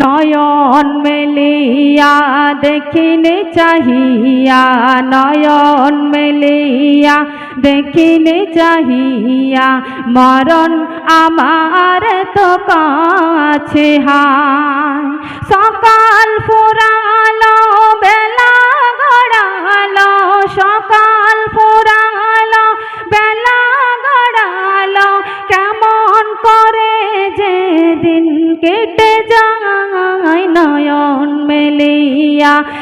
নয়ন মেলিয়া দেখিনে চাহিয়া, নয়ন মেলিয়া দেখিনে চাহিয়া, মরণ আমার তো কাছে হায়। সকাল ফুরালো, বেলা গড়ালো, সকাল ফুরালো, বেলা গড়ালো, কেমন করে যে দিন কেটে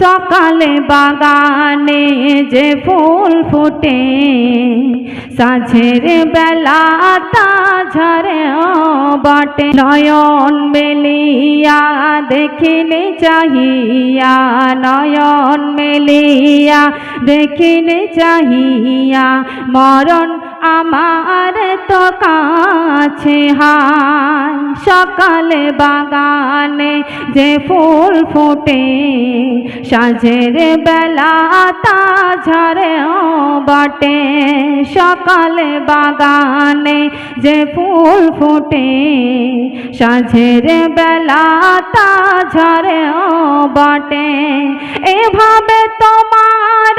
সকালে বাগানে যে ফুল ফুটে, সাঝের বেলা তা ঝরে বাটে নয়ন মেলিয়া দেখিনে চাহিয়া, নয়ন মেলিয়া দেখিনে চাহিয়া। মরণ আমার তো কাছে হায়, সকালে বাগানে যে ফুল ফোটে সাঁঝের বেলা তা ঝরে বটে, সকালে বাগানে যে ফুল ফোটে, সাঁঝের বেলা তা ঝরে বটে। এভাবে তোমার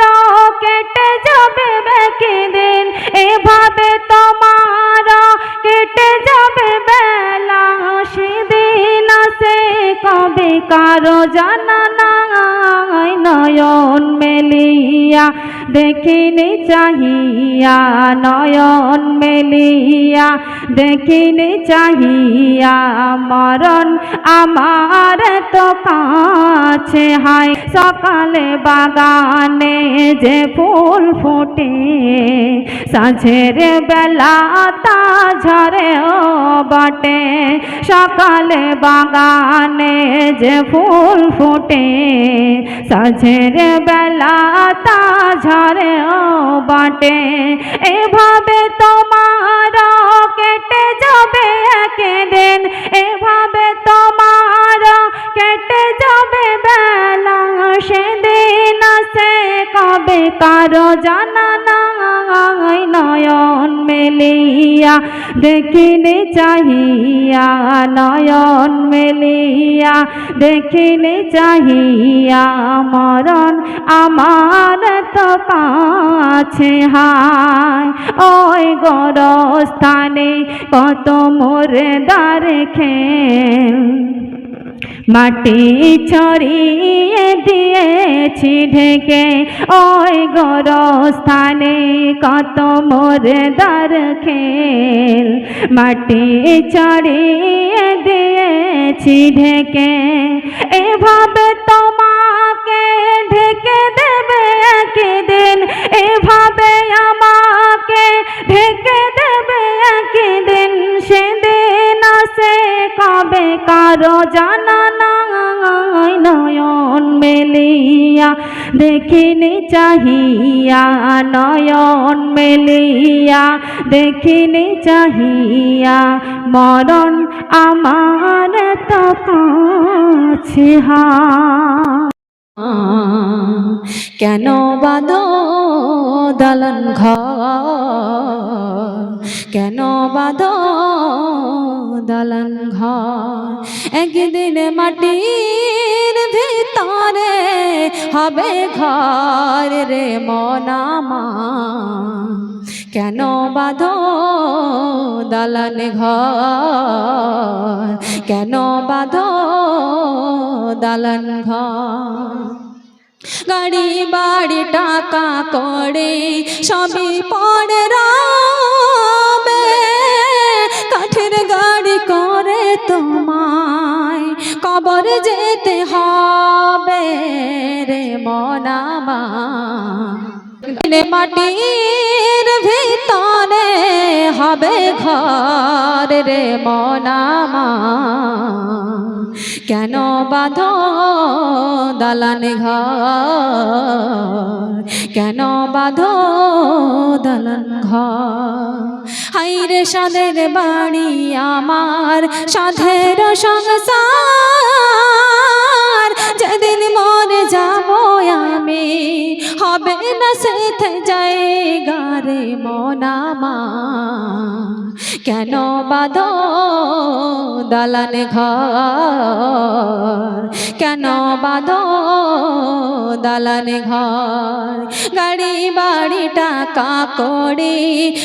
কেটে যাবে বেকি দিন এভাবে তোমার কেটে যাবে বেলা। সেদিন আসে কবে কারও জানা মেলিয়া দেখিনে চাহিয়া নয়ন মেলিয়া। দেখিনি চাহিয়া মরণ আমার তো কাছে হাই সকালে বাগানে যে ফুল ফোটে, সাঁঝের বেলা তা ঝরে ও বটে। সকালে বাগানে যে ফুল ফোটে, সাঁঝের বেলা তা ঝরে ও বটে। এভাবে তোমার কবে কারও জানা নাই, নয়ন মেলিয়া, দেখিনে চাহিয়া, নয়ন মেলিয়া, দেখিনে চাহিয়া, মরণ আমার তো কাছে হায়। ওই গরস্থানে কত মোরে দ্বার খেল। মাটি ছড়িয়ে দিয়েছি ঢেকে। ওই গরস্থানে কত মোর দার খেল। মাটি ছড়িয়ে দিয়েছি ঢেকে। এভাবে তোমাকে ঢেকে দেবে একদিন। এভাবে আমাকে ঢেকে দেবে একদিন। সেদিন আসে কবে কারও জানা নাই? নয়ন মেলিয়া দেখিনে চাহিয়া, নয়ন মেলিয়া দেখিনে চাহিয়া। মরণ আমার তো কাছে হা। কেন বাদ দালন ঘর? কেন বাদ দালন ঘর? একদিন মাটির ভিতরে হবে ঘর রে মনামা কেন বাদ দালান ঘর? কেন বাদ দালান ঘর? গাড়ি, বাড়ি, টাকা, করে সবই পড়ে রবে কাঠের গাড়ি করে তোমায়। কবর যেতে হবে রে মনামা মাটির ভিতরে হবে ঘর রে মনামা কেন বাঁধ দালান ঘর? কেন বাঁধ দালান ঘর? হাইরে সাদের বাড়ি আমার, সাধের সংসার যেদিন মরে যাব আমি, হবে না সেথে জায়গা রে মনামা কেন বাদ দালান ঘর? কেন বাদ দালান ঘর? গাড়ি বাড়ি টাকা করে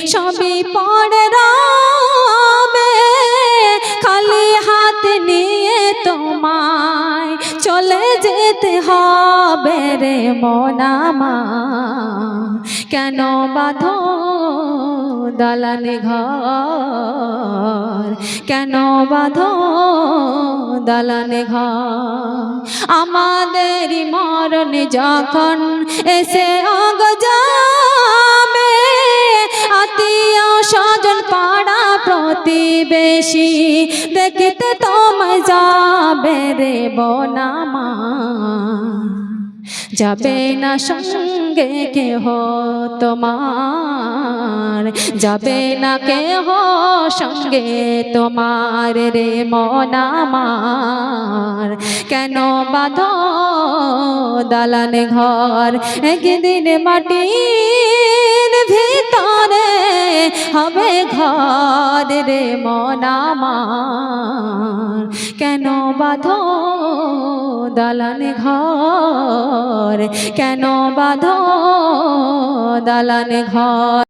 সবই পড়ে রবে। খালি হাত নিয়ে তোমায় চলে যেতে হবে রে মনামা কেন বাঁধো দালান ঘর? কেন বাঁধো দালান ঘর? আমাদের মরণ যখন এসে অগ যাবে আত্মীয় স্বজন পাড়া প্রতিবেশী, দেখতে তোমায় যাবে রে বনামা। যাবে না সঙ্গে কেহ তোমার। যাবে না কেহ সঙ্গে তোমার রে মনামার। কেন বাঁধ দালান ঘর? একদিন মাটির ভিতরে হবে ঘর রে মনামার কেন বাধো দালান ঘর? কেন বাধো দালান ঘর?